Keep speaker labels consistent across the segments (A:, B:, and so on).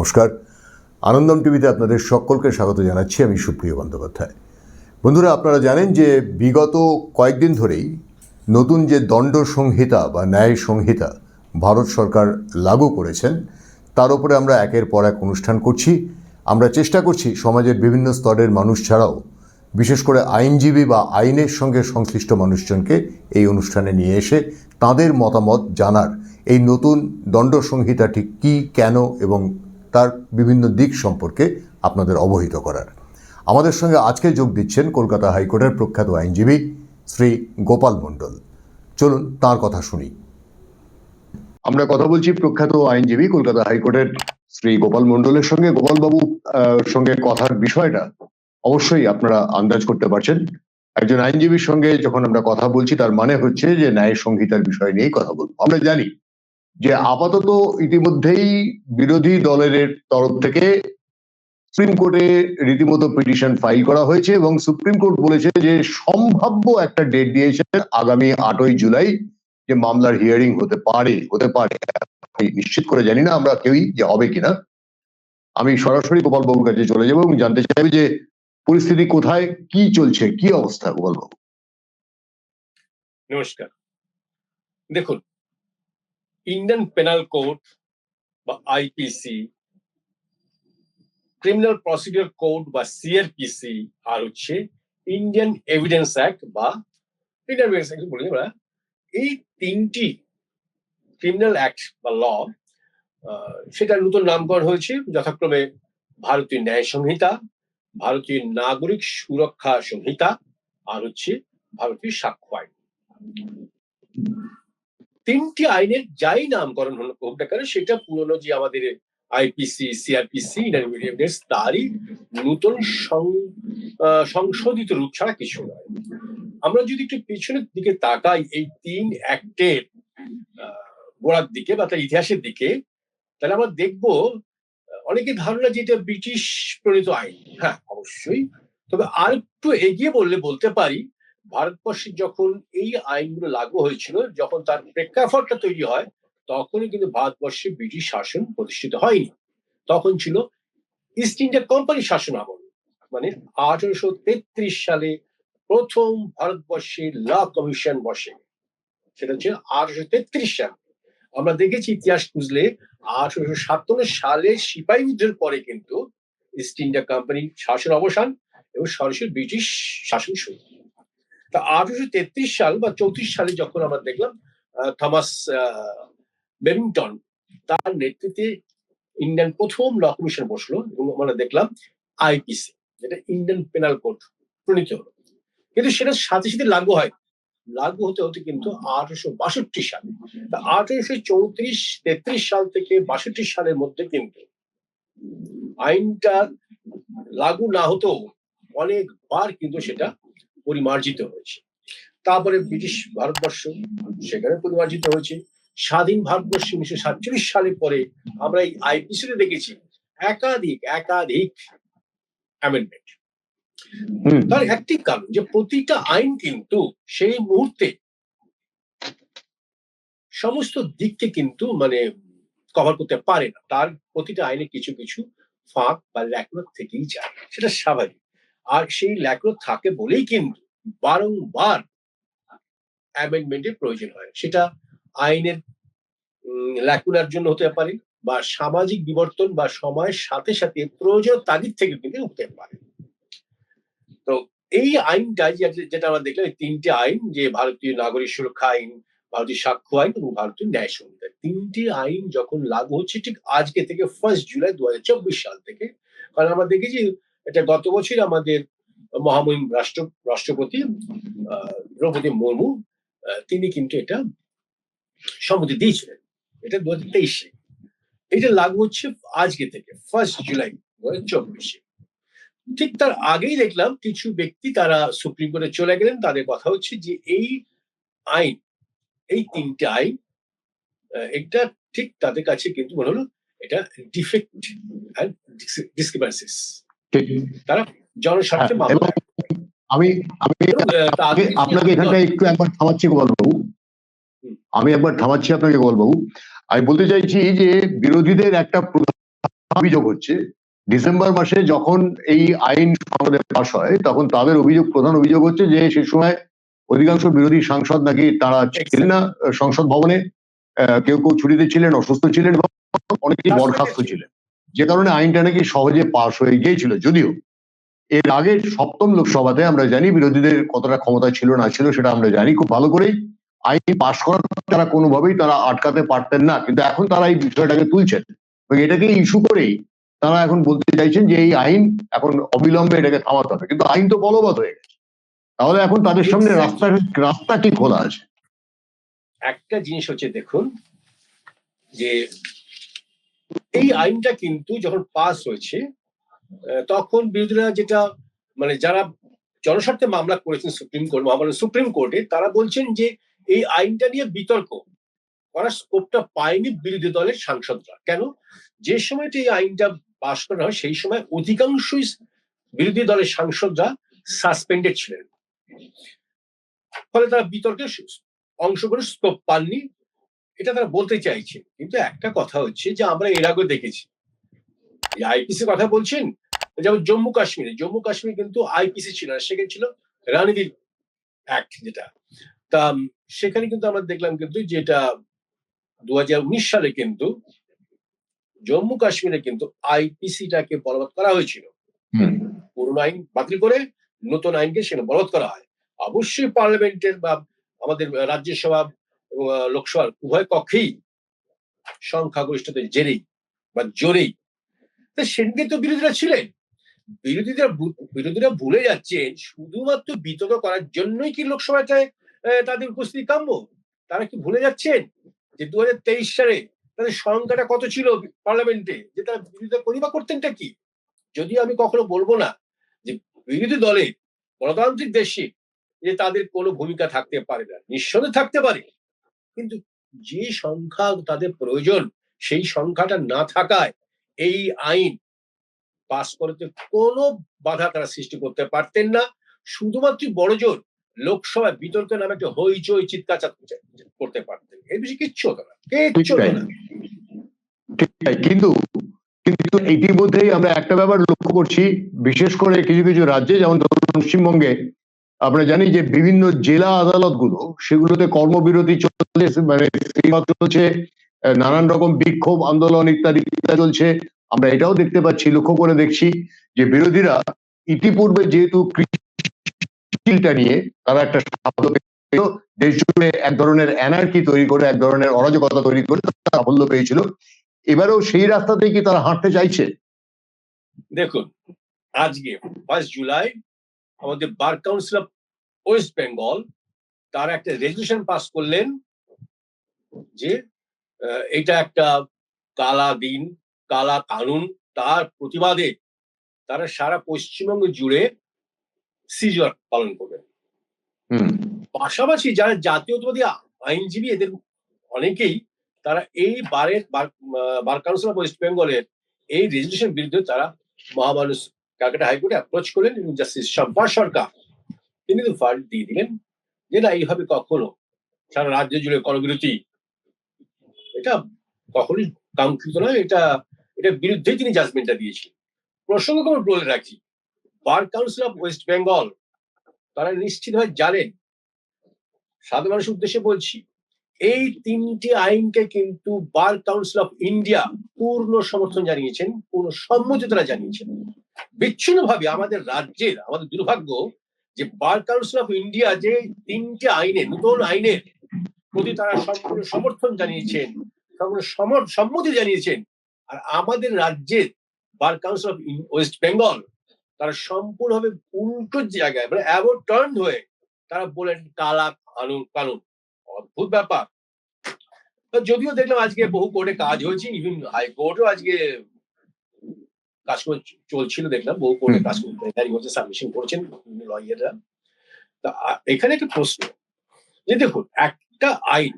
A: নমস্কার। আনন্দম টিভিতে আপনাদের সকলকে স্বাগত জানাচ্ছি আমি সুপ্রিয় বন্দ্যোপাধ্যায়। বন্ধুরা, আপনারা জানেন যে বিগত কয়েকদিন ধরেই নতুন যে দণ্ড সংহিতা বা ন্যায় সংহিতা ভারত সরকার লাগু করেছেন, তার উপরে আমরা একের পর এক অনুষ্ঠান করছি। আমরা চেষ্টা করছি সমাজের বিভিন্ন স্তরের মানুষ ছাড়াও, বিশেষ করে আইনজীবী বা আইনের সঙ্গে সংশ্লিষ্ট মানুষজনকে এই অনুষ্ঠানে নিয়ে এসে তাদের মতামত জানার এই নতুন দণ্ড সংহিতাটি কী, কেন এবং তার বিভিন্ন দিক সম্পর্কে আপনাদের অবহিত করার। আমাদের সঙ্গে আজকে যোগ দিচ্ছেন কলকাতা হাইকোর্টের প্রখ্যাত আইনজীবী শ্রী গোপাল মণ্ডল। চলুন তার কথা শুনি। আমরা কথা বলছি প্রখ্যাত আইনজীবী কলকাতা হাইকোর্টের শ্রী গোপাল মণ্ডলের সঙ্গে। গোপালবাবু সঙ্গে কথার বিষয়টা অবশ্যই আপনারা আন্দাজ করতে পারছেন। একজন আইনজীবীর সঙ্গে যখন আমরা কথা বলছি, তার মানে হচ্ছে যে ন্যায় সংহিতার বিষয় নিয়েই কথা বলব। আমরা জানি যে আপাতত ইতিমধ্যেই বিরোধী দলের তরফ থেকে সুপ্রিম কোর্টে রীতিমতো পিটিশন ফাইল করা হয়েছে এবং সুপ্রিম কোর্ট বলেছে যে সম্ভাব্য একটা ডেট দিয়েছেন আগামী আটই জুলাই যে মামলার হিয়ারিং হতে পারে হতে পারে। নিশ্চিত করে জানি না আমরা কেউই যে হবে কিনা। আমি সরাসরি গোপাল বাবুর কাছে চলে যাব এবং জানতে চাইব যে পরিস্থিতি কোথায়, কি চলছে, কি অবস্থা গোপাল বাবু
B: নমস্কার। দেখুন ইন্ডিয়ান পেনাল কোড বা আইপিসি ক্রিমিনাল প্রসিডিওর কোড বা সিআরপিসি আর হচ্ছে ইন্ডিয়ান এভিডেন্স অ্যাক্ট বা ইন্ডিয়ান এই তিনটি ক্রিমিনাল অ্যাক্ট বা ল সেটার নতুন নামকরণ হয়েছে যথাক্রমে ভারতীয় ন্যায় সংহিতা, ভারতীয় নাগরিক সুরক্ষা সংহিতা, আর হচ্ছে ভারতীয় সাক্ষ্য আইন। তিনটি আইনের যাই নামকরণ হোক না কেন, সেটা পুরনো যে আমাদের আইপিসি, সিআরপিসি ইন্টারমিডিয়েট তারই নতুন সংশোধিত রূপ ছাড়া কিছু নয়। আমরা যদি একটু পিছনের দিকে তাকাই, এই তিন অ্যাক্টের গোড়ার দিকে বা তার ইতিহাসের দিকে, তাহলে আমরা দেখব, অনেকে ধারণা যে এটা ব্রিটিশ প্রণীত আইন। হ্যাঁ অবশ্যই। তবে আর একটু এগিয়ে বললে বলতে পারি ভারতবর্ষে যখন এই আইনগুলো লাগু হয়েছিল, যখন তার প্রেক্ষাপটটা তৈরি হয়, তখনই কিন্তু ভারতবর্ষে ব্রিটিশ শাসন প্রতিষ্ঠিত হয়নি। তখন ছিল ইস্ট ইন্ডিয়া কোম্পানি শাসন আমল মানে আঠারোশো তেত্রিশ সালে প্রথম ভারতবর্ষে ল কমিশন বসে। সেটা হচ্ছে আঠারোশো তেত্রিশ সাল। আমরা দেখেছি ইতিহাস খুঁজলে আঠারোশো সাতান্ন সালে সিপাহী যুদ্ধের পরে কিন্তু ইস্ট ইন্ডিয়া কোম্পানি শাসন অবসান এবং সরাসরি ব্রিটিশ শাসন শুরু। তা আঠারোশো তেত্রিশ সাল বা চৌত্রিশ সালে যখন আমরা দেখলাম থমাস আহ, বেবিংটন তার নেতৃত্বে ইন্ডিয়ান প্রথম ল কমিশন বসল এবং আমরা দেখলাম আইপিসি যেটা ইন্ডিয়ান পেনাল কোড প্রণীত হলো। কিন্তু সেটা সাথে সাথে লাগু হয়। লাগু হতে হতে কিন্তু আঠারোশো বাষট্টি সাল আঠারোশো চৌত্রিশ তেত্রিশ সাল থেকে বাষট্টি সালের মধ্যে কিন্তু আইনটা লাগু না হতেও অনেকবার কিন্তু সেটা পরিমার্জিত হয়েছে। তারপরে ব্রিটিশ ভারতবর্ষ সেখানে পরিমার্জিত হয়েছে। স্বাধীন ভারতবর্ষ উনিশশো সাতচল্লিশ সালের পরে আমরা এই আইপিসিতে দেখেছি একাধিক একাধিক অ্যামেন্ডমেন্ট তার একটি কারণ যে প্রতিটা আইন কিন্তু সেই মুহূর্তে সমস্ত দিককে কিন্তু মানে কভার করতে পারে না। তার প্রতিটা আইনে কিছু কিছু ফাঁক বা ল্যাকুনা থেকেই যায়। সেটা স্বাভাবিক। আর সেই ল্যাকুনা থাকে বলেই কিন্তু বারংবার অ্যামেন্ডমেন্টের প্রয়োজন হয়। সেটা আইনের ল্যাকুনার জন্য হতে পারে বা সামাজিক বিবর্তন বা সময়ের সাথে সাথে প্রয়োজন তাগিদ থেকে কিন্তু হতে পারে। তো এই আইনটা যেটা আমরা দেখলাম, এই তিনটে আইন যে ভারতীয় নাগরিক সুরক্ষা আইন, ভারতীয় সাক্ষ্য আইন এবং ভারতীয় ন্যায় সংহিতা, তিনটি আইন যখন লাগু হচ্ছে, ঠিক আজকে থেকে ফার্স্ট জুলাই দু হাজার চব্বিশ সাল থেকে। কারণ আমরা দেখেছি এটা গত বছর আমাদের মহামহিম রাষ্ট্র, রাষ্ট্রপতি দ্রৌপদী মুর্মু তিনি কিন্তু এটা সম্মতি দিয়েছিলেন। এটা দু হাজার তেইশে। এটা লাগু হচ্ছে আজকে থেকে ফার্স্ট জুলাই চব্বিশে। ঠিক তার আগেই দেখলাম কিছু ব্যক্তি তারা সুপ্রিম কোর্টে চলে গেলেন, তাদের কথা হচ্ছে যে এই আইন, এই তিনটে আইন এটা ঠিক তাদের কাছে কিন্তু মনে হলো এটা ডিফেক্ট অ্যান্ড তারা জনস্বার্থে
A: হ্যাঁ, আমি আমি আপনাকে এখানটায় একটু একবার থামাচ্ছি গোপালবাবু। আমি একবার থামাচ্ছি আপনাকে গোপালবাবু আমি বলতে চাইছি যে বিরোধীদের একটা অভিযোগ হচ্ছে। ডিসেম্বর মাসে যখন এই আইন সংসদে পাশ হয় তখন তাদের অভিযোগ প্রধান অভিযোগ হচ্ছে যে সে সময় অধিকাংশ বিরোধী সাংসদ নাকি তারা ছিলেন না সংসদ ভবনে। আহ, কেউ কেউ ছুটিতে ছিলেন অসুস্থ ছিলেন এবং অনেকেই বরখাস্ত ছিলেন। যে কারণে আইনটা নাকি সহজে পাশ হয়ে গিয়েছিল যদিও এর আগে সপ্তম লোকসভাতে আমরা জানি বিরোধীদের কতটা ক্ষমতা ছিল না ছিল সেটা আমরা জানি খুব ভালো করেই। আইন পাশ করার তারা কোনোভাবেই তারা আটকাতে পারতেন না কিন্তু এখন তারা এই বিষয়টাকে তুলছেন এবং এটাকে ইস্যু করেই তারা এখন বলতে চাইছেন যে এই আইন এখন অবিলম্বে এটাকে থামাতে হবে। কিন্তু আইন তো বলবৎ হয়ে গেছে। তাহলে এখন তাদের সামনে রাস্তা রাস্তা কি খোলা আছে?
B: একটা জিনিস হচ্ছে দেখুন যে এই আইনটা কিন্তু যখন পাস হয়েছে তখন বিরোধীরা যেটা মানে যারা জনস্বার্থে মামলা করেছেন সুপ্রিম কোর্ট, মহামান্য সুপ্রিম কোর্টে, তারা বলছেন যে এই আইনটা নিয়ে বিতর্ক করার স্কোপটা পায়নি বিরোধী দলের সাংসদরা। কেন? যে সময়টা এই আইনটা পাশ করা হয়, সেই সময় অধিকাংশই বিরোধী দলের সাংসদরা সাসপেন্ডেড ছিলেন। ফলে তারা বিতর্কে অংশগ্রহণ স্কোপ পাননি। এটা তারা বলতে চাইছে। কিন্তু একটা কথা হচ্ছে যে আমরা এর আগে দেখেছি। আইপিসি কথা বলছেন? যেমন জম্মু কাশ্মীরে। জম্মু কাশ্মীর কিন্তু আইপিসি ছিল না সেখানে ছিল রানবীর অ্যাক্ট যেটা। তা সেখানে কিন্তু আমরা দেখলাম কিন্তু যেটা দু হাজার উনিশ সালে কিন্তু জম্মু কাশ্মীরে কিন্তু আইপিসিটাকে বলবৎ করা হয়েছিল। পুরনো আইন বাতিল করে নতুন আইনকে সেখানে বলবৎ করা হয়। অবশ্যই পার্লামেন্টের বা আমাদের রাজ্যসভা এবং লোকসভার উভয় কক্ষেই সংখ্যাগরিষ্ঠতার জেরেই বা জোরেই। তা সেদিকে তো বিরোধীরা ছিলেন। বিরোধীরা বিরোধীরা ভুলে যাচ্ছেন শুধুমাত্র বিতর্ক করার জন্যই কি লোকসভাটায় আহ, তাদের উপস্থিতি কাম্য? তারা কি ভুলে যাচ্ছেন যে দু হাজার তেইশ সালে তাদের সংখ্যাটা কত ছিল পার্লামেন্টে? যে তারা বিরোধিতা করি বা করতেনটা কি? যদি আমি কখনো বলব না যে বিরোধী দলে গণতান্ত্রিক দেশে যে তাদের কোনো ভূমিকা থাকতে পারে না। নিঃসন্দেহে থাকতে পারে। কিন্তু যে সংখ্যা তাদের প্রয়োজন, সেই সংখ্যাটা না থাকায় এই আইন পাস করতে কোনো বাধা তারা সৃষ্টি করতে পারতেন না। শুধুমাত্র বড়জোর লোকসভায় বিতর্ক নামে একটা হইচই, চিৎকার করতে পারতেন। এর বিষয়ে কিচ্ছু হতো না, কিচ্ছু না।
A: কিন্তু কিন্তু ইতিমধ্যেই আমরা একটা ব্যাপার লক্ষ্য করছি, বিশেষ করে কিছু কিছু রাজ্যে, যেমন ধরুন পশ্চিমবঙ্গে আমরা জানি যে বিভিন্ন জেলা আদালতগুলো সেগুলোতে কর্মবিরতি চলছে মানে চলছে নানান রকম বিক্ষোভ, আন্দোলন ইত্যাদি চলছে। আমরা এটাও দেখতে পাচ্ছি, লক্ষ্য করে দেখছি যে বিরোধীরা ইতিপূর্বে যেহেতু কৃষিটা নিয়ে তারা একটা দেশ জুড়ে এক ধরনের এনার্কি তৈরি করে, এক ধরনের অরাজকতা তৈরি করে সাফল্য পেয়েছিল। এবারেও সেই রাস্তাতেই কি তারা হাঁটতে চাইছে?
B: দেখুন, আজকে ফার্স্ট জুলাই আমাদের bar council of West Bengal তারা একটা রেজলিউশন পাস করলেন যে এটা একটা কালা দিন কালা কানুন তার প্রতিবাদে তারা সারা পশ্চিমবঙ্গ জুড়ে সিজন পালন করবেন পাশাপাশি যারা জাতীয়তাবাদী আইনজীবী এদের অনেকেই তারা এই বারের বার কাউন্সিল অফ ওয়েস্ট বেঙ্গলের এই রেজলিউশন বিরুদ্ধে তারা মহামানুষ ক্যালকাটা হাইকোর্টে অ্যাপ্রোচ করলেন এবং জাস্টিস শম্পা সরকার, তিনি কিন্তু ফার্ড দিয়ে দিলেন যে না, এইভাবে কখনো সারা রাজ্য জুড়ে কর্মবিরতি এটা কখনোই কাঙ্ক্ষিত নয়, এটা এটা বিরুদ্ধে তিনি জাজমেন্টটা দিয়েছিলেন। প্রসঙ্গক্রমে বলে রাখি, bar council of West Bengal তারা নিশ্চিতভাবে জানেন, সাধারণ মানুষের উদ্দেশ্যে বলছি এই তিনটি আইনকে কিন্তু বার কাউন্সিল অফ ইন্ডিয়া পূর্ণ সমর্থন জানিয়েছেন, পূর্ণ সম্মতি তারা জানিয়েছেন। বিচ্ছিন্নভাবে আমাদের রাজ্যের, আমাদের দুর্ভাগ্য যে বার কাউন্সিল অফ ইন্ডিয়া যে তিনটি আইনে, নতুন আইনের প্রতি তারা সম্পূর্ণ সমর্থন জানিয়েছেন, সম্পূর্ণ সম্মতি জানিয়েছেন, আর আমাদের রাজ্যের bar council of West Bengal তারা সম্পূর্ণভাবে উল্টো জায়গায় মানে অ্যাভো টার্ন হয়ে তারা বলেন কালা কানুন কানুন অদ্ভুত ব্যাপার। যদিও দেখলাম আজকে বহু কোর্টে কাজ হয়েছে ইভেন হাইকোর্টও আজকে কাজ চলছিল দেখলাম বহু কোর্টে। কাজ করতে সাবমিশন করেছেন লয়াররা তা এখানে একটা প্রশ্ন। যে দেখুন একটা আইন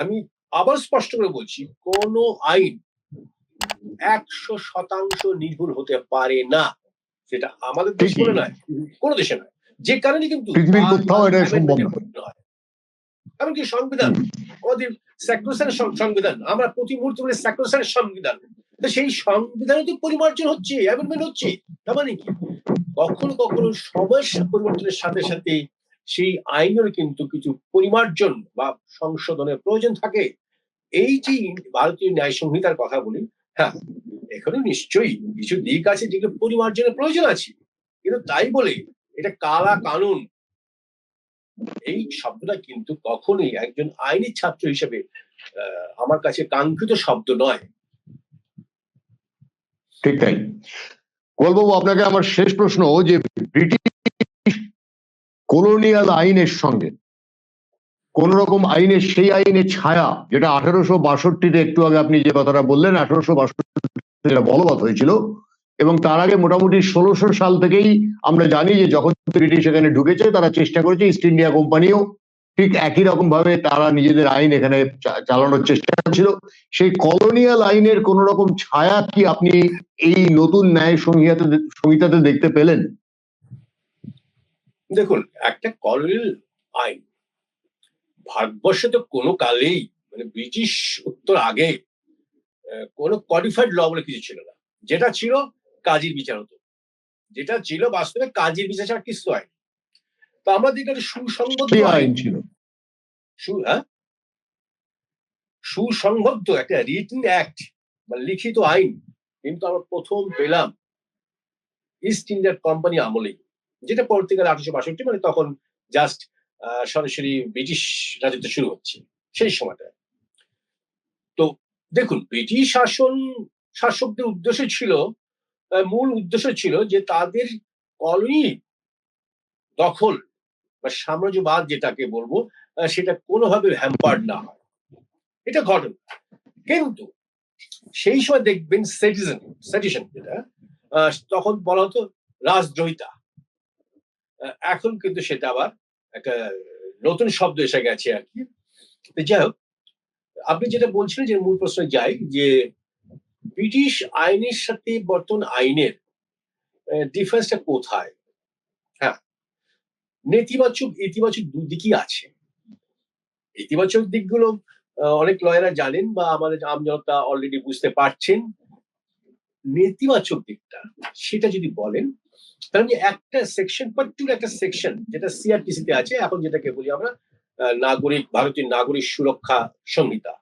B: আমি আবার স্পষ্ট করে বলছি কোন আইন একশো শতাংশ নির্ভুল হতে পারে না। সেটা আমাদের দেশ বলে নয় কোনো দেশে নয়। যে কারণে কিন্তু
A: পৃথিবীর কোথাও এটা সম্ভব না।
B: এমনকি সংবিধান আমাদের স্যাক্রোসান সংবিধান আমরা প্রতি মুহূর্তে বলি স্যাক্রোসান সংবিধান। তো সেই সংবিধানে তো পরিমার্জন হচ্ছে অ্যামেন্ডমেন্ট হচ্ছে তার মানে কি? কখনো কখনো সময় পরিবর্তনের সাথে সাথে সেই আইনের কিন্তু কিছু পরিমার্জন বা সংশোধনের প্রয়োজন থাকে। এই যে ভারতীয় ন্যায় সংহিতার কথা বলি হ্যাঁ এখানে নিশ্চয়ই কিছু দিক আছে যেগুলো পরিমার্জনের প্রয়োজন আছে। কিন্তু তাই বলে এটা কালা কানুন এই শব্দটা কিন্তু কখনোই একজন আইনি ছাত্র হিসেবে আমার কাছে কাঙ্ক্ষিত শব্দ নয়।
A: ঠিক তাই। গোলবাবু আপনাকে আমার শেষ প্রশ্ন যে ব্রিটিশ কলোনিয়াল আইনের সঙ্গে কোন রকম আইনের সেই আইনের ছায়া যেটা আঠারোশো বাষট্টিতে একটু আগে আপনি যে কথাটা বললেন, আঠারোশো বাষট্টি বলবৎ হয়েছিল এবং তার আগে মোটামুটি ষোলোশো সাল থেকেই আমরা জানি যে যখন ব্রিটিশ এখানে ঢুকেছে, তারা চেষ্টা করেছে ইস্ট ইন্ডিয়া কোম্পানিও ঠিক একই রকম ভাবে তারা নিজেদের আইন এখানে চালানোর চেষ্টা করছিল। সেই কলোনিয়াল আইনের কোন রকম ছায়া কি আপনি এই নতুন ন্যায় সংহিতাতে সংহিতাতে দেখতে পেলেন?
B: দেখুন, একটা কলোনিয়াল আইন ভারতবর্ষে তো কোনো কালেই মানে ব্রিটিশ উত্তর আগে কোনো কোয়ালিফাইড ল বলে কিছু ছিল না। যেটা ছিল কাজীর বিচার হতো। যেটা ছিল বাস্তবে কাজীর বিচার ছাড়া কিছু হয় তো আমরা দেখি সুসংবদ্ধ আইন
A: আইন ছিল।
B: সু- হ্যাঁ? সুসংবদ্ধ একটা রিটেন অ্যাক্ট বা লিখিত আইন কিন্তু আমরা প্রথম পেলাম ইস্ট ইন্ডিয়ার কোম্পানি আমলেই। যেটা পরবর্তীকালে আঠারোশো বাষট্টি মানে তখন জাস্ট সরাসরি ব্রিটিশ রাজত্ব শুরু হচ্ছে সেই সময়টা তো দেখুন ব্রিটিশ শাসন শাসকদের উদ্দেশ্য ছিল মূল উদ্দেশ্য ছিল যে তাদের কলোনি দখল বা সাম্রাজ্যবাদ যেটাকে বলব সেটা কোনোভাবে হ্যাম্পার্ড না হয়। এটা ঘটনা কিন্তু সেই সময় দেখবেন সিটিজেন সেটিশন যেটা তখন বলা হতো রাজদ্রোহিতা। এখন কিন্তু সেটা আবার একটা নতুন শব্দ এসে গেছে আর কি। যাই হোক, আপনি যেটা বলছিলেন যে মূল প্রশ্নে যাই যে ব্রিটিশ আইনের সাথে বর্তমান আইনের ডিফারেন্সটা কোথায়? হ্যাঁ নেতিবাচক, ইতিবাচক দুদিকই আছে। ইতিবাচক দিকগুলো অনেক লয়েরা জানেন বা আমাদের আমজনতা অলরেডি বুঝতে পারছেন। নেতিবাচক দিকটা, সেটা যদি বলেন, তাহলে একটা সেকশন পার্টিকুলার একটা সেকশন যেটা সিআরটিসি তে আছে, এখন যেটাকে বলি আমরা নাগরিক, ভারতীয় নাগরিক সুরক্ষা সংহিতা।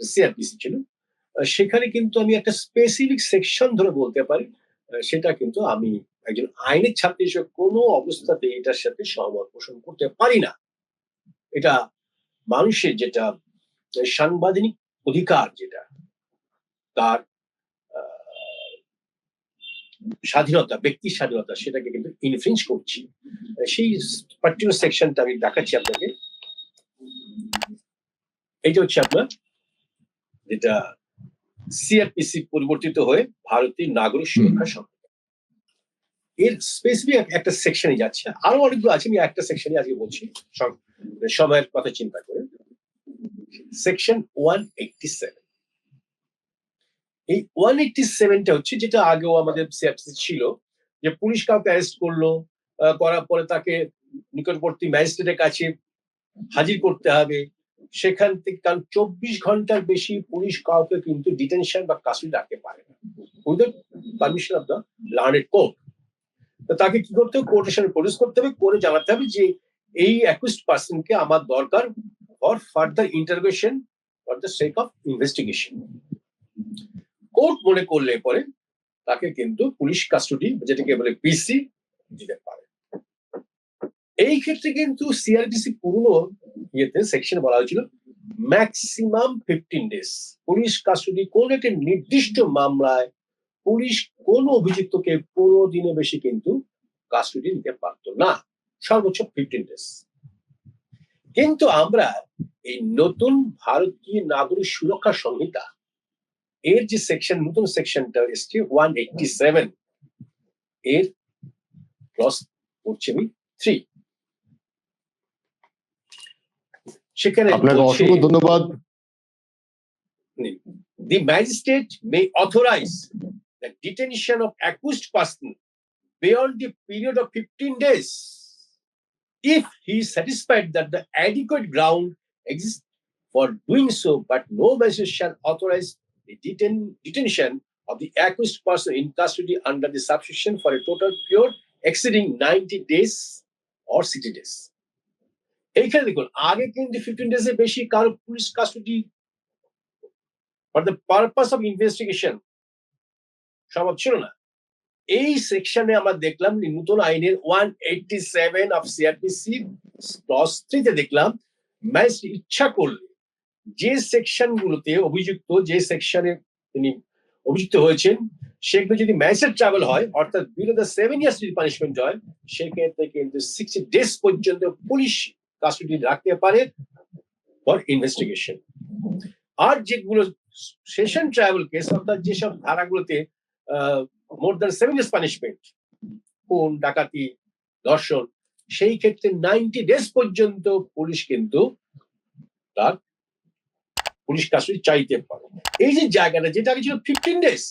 B: সিআরপিসি ছিল। সেখানে কিন্তু আমি একটা স্পেসিফিক সেকশন ধরে বলতে পারি। সেটা কিন্তু আমি একজন আইনের ছাত্র হিসেবে কোনো অবস্থাতে এটার সাথে সহমত পোষণ করতে পারি না। এটা মানুষের যেটা সাংবিধানিক অধিকার যেটা, তার স্বাধীনতা, ব্যক্তির স্বাধীনতা সেটাকে কিন্তু ইনফ্লুয়েন্স করছি। সেই পার্টিকুলার সেকশনটা আমি দেখাচ্ছি আপনাকে। এইটা হচ্ছে আপনার যেটা সিআরপিসি পরিবর্তিত হয়ে ভারতীয় নাগরিক সুরক্ষা সংস্থা। এর স্পেসিফিক একটা সেকশনে যাচ্ছে। আরও অনেকগুলো আছে আমি একটা সেকশনে আজকে বলছি। সময়ের কথা চিন্তা করে। সেকশন ওয়ান এইটটি সেভেন এই ওয়ান এইটটি সেভেনটা হচ্ছে যেটা আগেও আমাদের সিআরপিসি ছিল যে পুলিশ কাউকে অ্যারেস্ট করল করার পরে তাকে নিকটবর্তী ম্যাজিস্ট্রেটের কাছে হাজির করতে হবে। সেখান থেকে, কারণ চব্বিশ ঘণ্টার বেশি পুলিশ কাউকে কিন্তু ডিটেনশন বা কাস্টডি রাখতে পারে permission of the learned court তাকে কি করতে হবে? কোর্টের সামনে প্রডিউস করতে হবে। করে জানাতে হবে যে এই অ্যাকুইস্ট পার্সনকে আমার দরকার for further intervention for the sake of investigation court মনে করলে পরে তাকে কিন্তু পুলিশ কাস্টডি যেটাকে বলে পিসি দিতে পারে। এই ক্ষেত্রে কিন্তু সিআরডিসি পুরনো ইয়েতে সেকশন বলা হয়েছিল maximum fifteen days police custody কোন একটা নির্দিষ্ট মামলায় পুলিশ কোন অভিযুক্তকে পনেরো দিনে বেশি কিন্তু কাস্টডি নিতে পারতো না। সর্বোচ্চ ফিফটিন ডেজ কিন্তু আমরা এই নতুন ভারতীয় নাগরিক সুরক্ষা সংহিতা, এর যে সেকশন নতুন সেকশনটা এসছে ওয়ান এইটটি সেভেন এর ক্লস করছি আমি three সেখানে
A: আপনাকে
B: বলছে-
A: অসংখ্য ধন্যবাদ
B: the magistrate may authorize the detention of accused person beyond the period of 15 days if he is satisfied that the adequate ground exists for doing so, but no magistrate shall authorize the detain- detention of the accused person in custody under the subsection for a total period exceeding 90 days or 60 days. এইখানে দেখুন, আগে কিন্তু fifteen days বেশি কারও police custody for the purpose of investigation সম্ভব ছিল না। এই সেকশনে আমরা দেখলাম নতুন আইনের one eighty seven of CrPC clause থ্রিতে দেখলাম, ম্যাজিস্ট্রেট ইচ্ছা করলে যে সেকশন গুলোতে অভিযুক্ত, যে সেকশনে তিনি অভিযুক্ত হয়েছেন, সেগুলো যদি ম্যাজিস্ট্রেট ট্রাভেল হয়, অর্থাৎ বিলো দ্য সেভেন ইয়ার্স যদি পানিশমেন্ট হয় সেক্ষেত্রে কিন্তু সিক্সটি ডেজ পর্যন্ত পুলিশ কাস্টডি রাখতে পারে ফর ইনভেস্টিগেশন আর যেগুলো সেশন ট্রাভেল কেস অর্থাৎ যেসব ধারাগুলোতে more than seven years punishment খুন, ডাকাতি, ধর্ষণ, সেই ক্ষেত্রে নাইনটি ডেজ পর্যন্ত পুলিশ কিন্তু তার পুলিশ কাস্টডি চাইতে পারে। এই যে জায়গাটা, যেটা আগে ছিল ফিফটিন ডেজ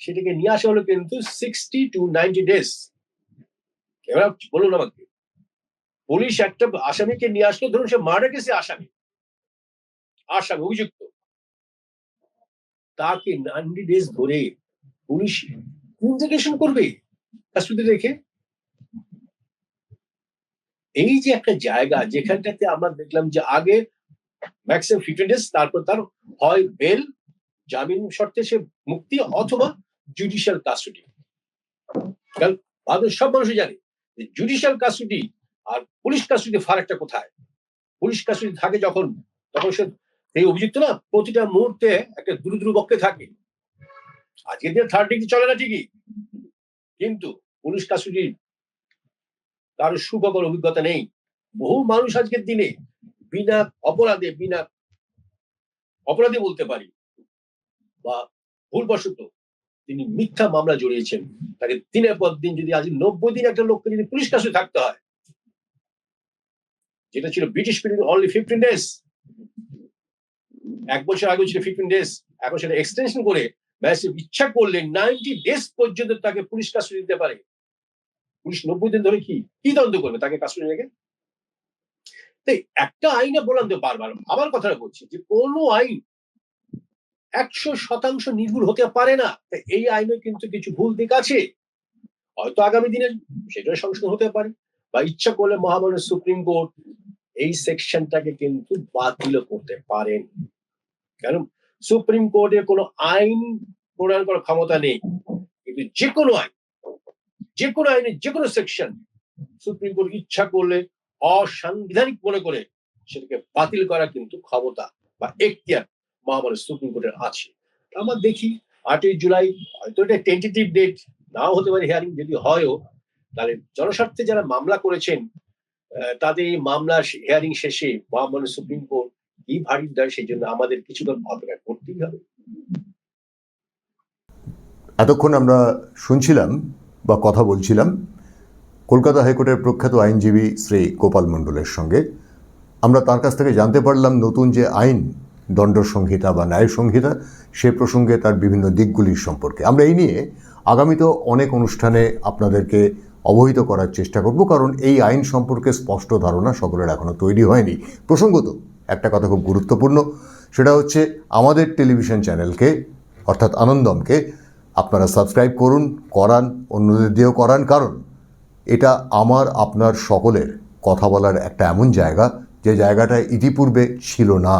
B: সেটাকে নিয়ে আসা হলো কিন্তু সিক্সটি টু নাইনটি ডেজ এবার বলুন আমাকে পুলিশ একটা আসামিকে নিয়ে আসলো, ধরুন সে মার্ডার কেসে আসামি। আসামি, অভিযুক্ত। তাকে নাইনটি ডেজ ধরে পুলিশ ইনভেস্টিগেশন করবে কাস্টডি রেখে। এই যে একটা জায়গা, যেখানটাতে আমরা দেখলাম যে আগে ম্যাক্সিমাম ফিফটিন ডেজ তারপর তার হয় বেল, জামিন শর্তে সে মুক্তি অথবা জুডিশিয়াল কাস্টডি কারণ সব মানুষই জানে জুডিশিয়াল কাস্টডি আর পুলিশ কাস্টডি ফারাকটা কোথায়? পুলিশ কাস্টডি থাকে যখন, তখন সে এই অভিযুক্ত না প্রতিটা মুহূর্তে একটা দূর দূর পক্ষে থাকে। আজকের দিনে থার্ড ডিগ্রি চলে না ঠিকই। কিন্তু পুলিশ কাস্টডি কারও সুখকর অভিজ্ঞতা নেই। বহু মানুষ আজকের দিনে বিনা অপরাধে বিনা অপরাধে বলতে পারি বা ভুলবশত তিনি মিথ্যা মামলা জড়িয়েছেন। তাকে দিনের পর দিন যদি আজ নব্বই দিন একটা লোককে যদি পুলিশ কাছে থাকতে হয় যেটা ছিল British period only fifteen days এক বছর আগে ছিল ফিফটিন ডেজ এখন সেটা এক্সটেনশন করে ম্যাজিস্ট্রেট ইচ্ছা করলে নাইনটি ডেজ পর্যন্ত তাকে পুলিশ কাস্টডি দিতে পারে। পুলিশ নব্বই দিন ধরে কি? কি দ্বন্দ্ব করবে তাকে কাস্টডি রেখে? তাই একটা আইনে বললাম তো বারবার, আবার কথাটা বলছি যে কোনো আইন একশো শতাংশ নির্ভুল হতে পারে না। এই আইনে কিন্তু কিছু ভুল দিক আছে। হয়তো আগামী দিনে সেটা সংশোধন হতে পারে। বা ইচ্ছা করলে মহামান্য সুপ্রিম কোর্ট এই সেকশনটাকে কিন্তু বাতিল করতে পারেন। কেন? সুপ্রিম কোর্টের কোনো আইন প্রণয়ন করার ক্ষমতা নেই। কিন্তু যে কোনো আইন যে কোনো আইনের যে কোনো সেকশন, সুপ্রিম কোর্ট ইচ্ছা করলে অসাংবিধানিক মনে করে সেটাকে বাতিল করা কিন্তু ক্ষমতা বা এখতিয়ার মহামান্য সুপ্রিম কোর্টের আছে। আমরা দেখি আটই জুলাই, হয়তো এটা টেন্টেটিভ ডেট নাও হতে পারে হিয়ারিং যদি হয়ও তাহলে জনস্বার্থে যারা মামলা করেছেন তাদের এই মামলার হিয়ারিং শেষে মহামান্য সুপ্রিম কোর্ট কি ভারী দেয় সেই জন্য আমাদের কিছুক্ষণ অপেক্ষা করতেই হবে।
A: এতক্ষণ আমরা শুনছিলাম বা কথা বলছিলাম কলকাতা হাইকোর্টের প্রখ্যাত আইনজীবী শ্রী গোপাল মণ্ডলের সঙ্গে। আমরা তার কাছ থেকে জানতে পারলাম নতুন যে আইন, দণ্ড সংহিতা বা ন্যায় সংহিতা, সে প্রসঙ্গে তার বিভিন্ন দিকগুলির সম্পর্কে। আমরা এই নিয়ে আগামীতেও অনেক অনুষ্ঠানে আপনাদেরকে অবহিত করার চেষ্টা করব, কারণ এই আইন সম্পর্কে স্পষ্ট ধারণা সকলের এখনও তৈরি হয়নি। প্রসঙ্গত একটা কথা খুব গুরুত্বপূর্ণ, সেটা হচ্ছে আমাদের টেলিভিশন চ্যানেলকে, অর্থাৎ আনন্দমকে, আপনারা সাবস্ক্রাইব করুন, করান, অন্যদের দিয়েও করান, কারণ এটা আমার, আপনার সকলের কথা বলার একটা এমন জায়গা, যে জায়গাটা ইতিপূর্বে ছিল না।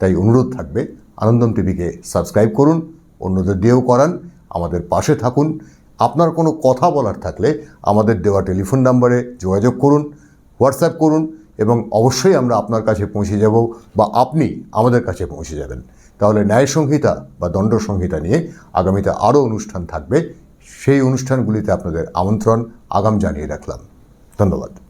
A: তাই অনুরোধ থাকবে, আনন্দম টিভিকে সাবস্ক্রাইব করুন, অন্যদের দিয়েও করান, আমাদের পাশে থাকুন আপনার কোনো কথা বলার থাকলে আমাদের দেওয়া টেলিফোন নাম্বারে যোগাযোগ করুন, হোয়াটসঅ্যাপ করুন এবং অবশ্যই আমরা আপনার কাছে পৌঁছে যাব বা আপনি আমাদের কাছে পৌঁছে যাবেন। তাহলে ন্যায় সংহিতা বা দণ্ড সংহিতা নিয়ে আগামীতে আরও অনুষ্ঠান থাকবে। সেই অনুষ্ঠানগুলিতে আপনাদের আমন্ত্রণ, আগাম জানিয়ে রাখলাম। ধন্যবাদ।